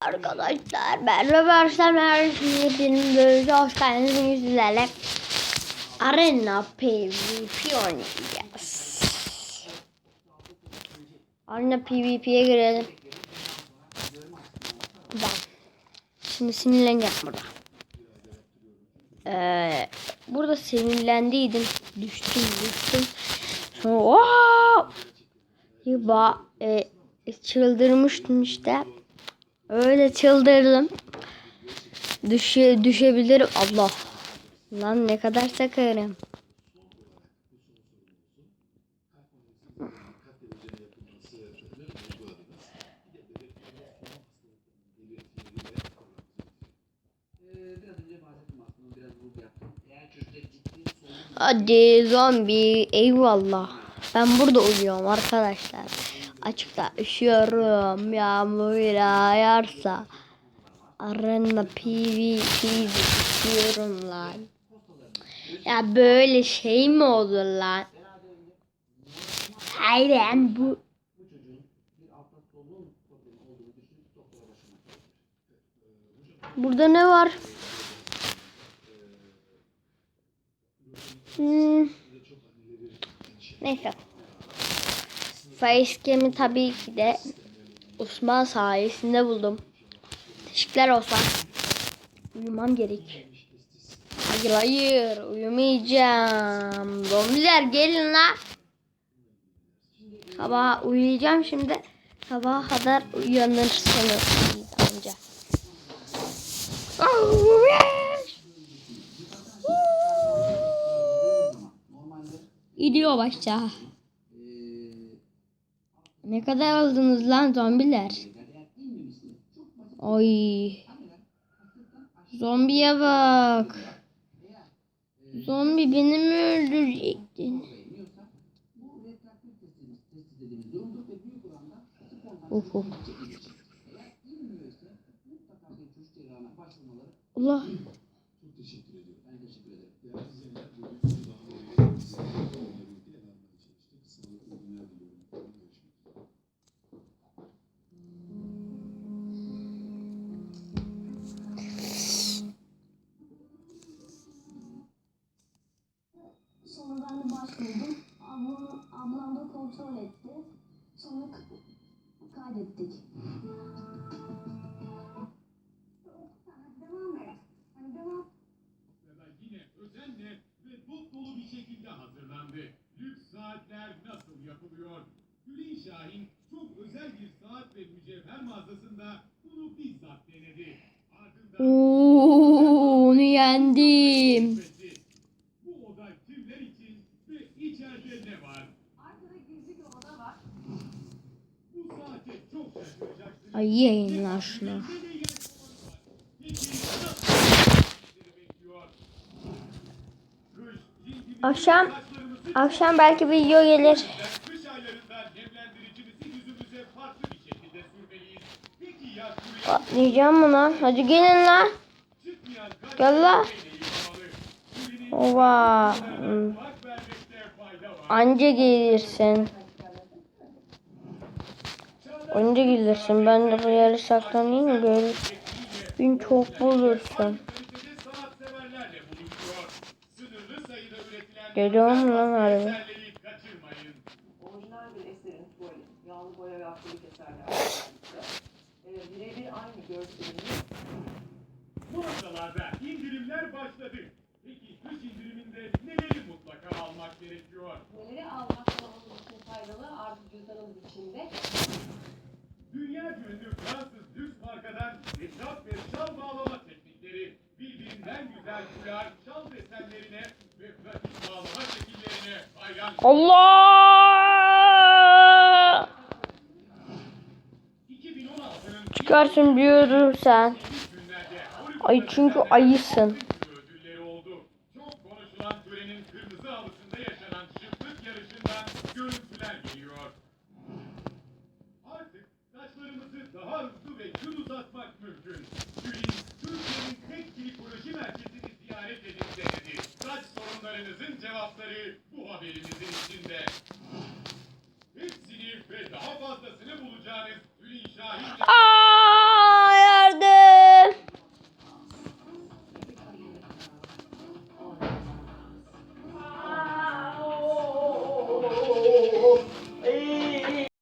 Arkadaşlar ben Rövers'ten Mersin'in böyle hoş geldiniz sizlerle Arena PvP oynayacağız. Arena PvP'ye girelim. Bak. Şimdi sinirleneceğim burada. Ee, burada sinirlendiydim. Düştüm düştüm. Sonra wow! Ba e, çıldırmıştım işte. Öyle çıldırdım. Düşe, düşebilirim. Allah. Lan ne kadar sakarım. Hadi zombi eyvallah. Ben burada uyuyorum arkadaşlar. Açıkta üşüyorum. Yağmur yağarsa. Arena PvP istiyorum lan. Ya böyle şey mi olur lan? Hayır bu. Burada ne var? Hmm. Neyse. Facecam'i tabii ki de Osman sayesinde buldum. Teşekkürler Osman. Uyumam gerek. Hayır hayır uyumayacağım. Zombiler gelin la. Sabah uyuyacağım şimdi. Sabaha kadar uyanırsınız anca. Gidiyor başta. Ne kadar aldınız lan zombiler? Oy. Zombiye bak. Zombi beni mi öldürecektin? Of of. Allah. Sonra ben de başvurdum. Ablam, ablam da kontrol etti. Sonra k- kaydettik. Devam et. Hani devam yine özenle ve dop dolu bir şekilde hazırlandı. Lüks saatler nasıl yapılıyor? Gülün Şahin çok özel bir saat ve mücevher mağazasında bunu bizzat denedi. Ardından Oo, onu yendim. keşfetti. Bu oda kimler için ve içeride ne var? Arkada gizli bir oda var. Bu saate çok şaşıracaksınız. Ay yayın lan şunu. Ne yer kovanı var? Peki nasıl sizleri Kış, cildimizi, Akşam akşam belki video gelir. Kış aylarında nemlendiricimizi yüzümüze farklı bir şekilde sürmeliyiz. Peki ya sürüyor Atlayacağım buna. Hadi gelin lan. Gel la. neyle yıkamalı? Sürünün Ova. var. Anca gelirsin. Anca gelirsin. Ben de bu yere saklanayım? Görür. Gün çok bulursun. Geliyorum lan harbi. Ee, birebir aynı görselini Bu haftalarda indirimler başladı. Peki kış indiriminde neleri mutlaka almak gerekiyor? neleri almak kılavuzumuz için faydalı artı cüzdanımız içinde. Dünya ünlü Fransız lüks markadan etraf ve şal bağlama teknikleri birbirinden güzel fular, şal desenlerine ve pratik bağlama şekillerine hayran. Allah! 2016'nın Çıkarsın diyorum sen. Ay çünkü ayısın. cevapları bu haberimizin içinde. Hepsini ve daha fazlasını bulacağınız Tülin Şahin'le...